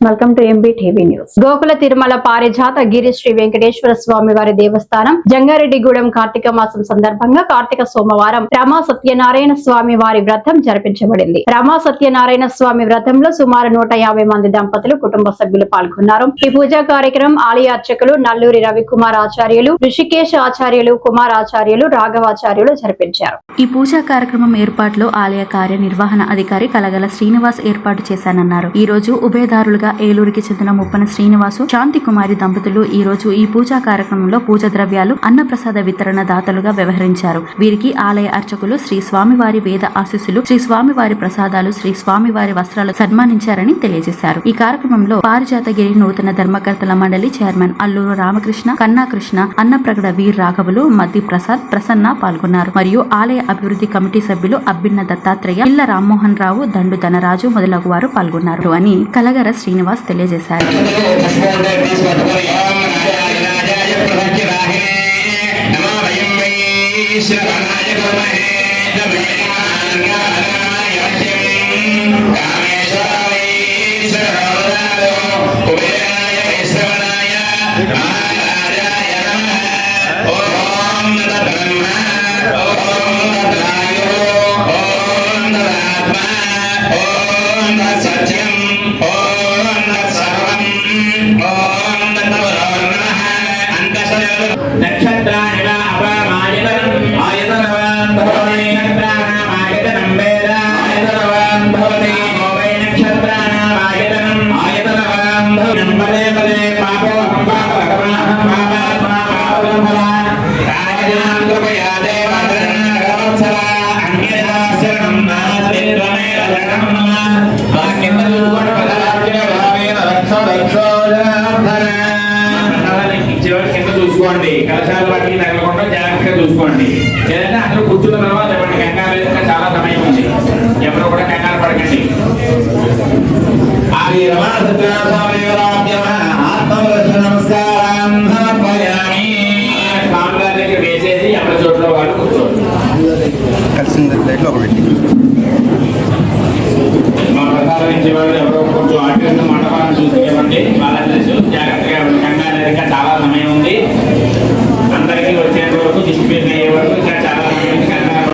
Welcome to MB TV news. Gokula Tirumala Parijatha Giri Sri Venkateswara స్వామి వారి దేవస్థానం జంగారెడ్డిగూడెం కార్తీక మాసం సందర్భంగా కార్తీక సోమవారం రమా సత్యనారాయణ స్వామి వారి వ్రతం జరిపించబడింది. రమా సత్యనారాయణ స్వామి వ్రతంలో సుమారు నూట యాభై మంది దంపతులు కుటుంబ సభ్యులు పాల్గొన్నారు. ఈ పూజా కార్యక్రమం ఆలయ అర్చకులు నల్లూరి రవికుమార్ ఆచార్యులు ఋషికేశ్ ఆచార్యులు కుమార్ ఆచార్యులు రాఘవాచార్యులు జరిపించారు. ఈ పూజా కార్యక్రమం ఏర్పాట్లో ఆలయ కార్యనిర్వహణ అధికారి కలగల శ్రీనివాస్ ఏర్పాటు చేశానన్నారు. ఈ రోజు ఉభయదారులుగా ఏలూరుకి చెందిన ముప్పన శ్రీనివాసు శాంతి కుమారి దంపతులు ఈ రోజు ఈ పూజా కార్యక్రమంలో పూజ ద్రవ్యాలు అన్నప్రసాద వితరణ దాతలుగా వ్యవహరించారు. వీరికి ఆలయ అర్చకులు శ్రీ స్వామివారి వేద ఆశీస్సులు శ్రీ స్వామివారి ప్రసాదాలు శ్రీ స్వామివారి వస్త్రాలు సన్మానించారని తెలియజేశారు. ఈ కార్యక్రమంలో పారిజాతగిరి నూతన ధర్మకర్తల మండలి చైర్మన్ అల్లూరు రామకృష్ణ కన్నాకృష్ణ అన్నప్రగడ వీర్ రాఘవులు మద్ది ప్రసాద్ ప్రసన్న పాల్గొన్నారు. మరియు ఆలయ అభివృద్ధి కమిటీ సభ్యులు అబ్బిన్న దత్తాత్రేయ ఇళ్ళ రామ్మోహన్ రావు దండు ధనరాజు మొదలగు వారు పాల్గొన్నారు అని కలగర శ్రీ శ్రీనివాస్ తెలియజేశారు సత్యం చూసుకోండి. కలశాల వాటికి తగలకుండా జాగ్రత్తగా చూసుకోండి. లేదంటే అందరూ కూర్చున్న తర్వాత ఇవ్వండి కంగారు చాలా సమయం ఉంది. ఎవరు కూడా కంగారు పడకండి. in the light of.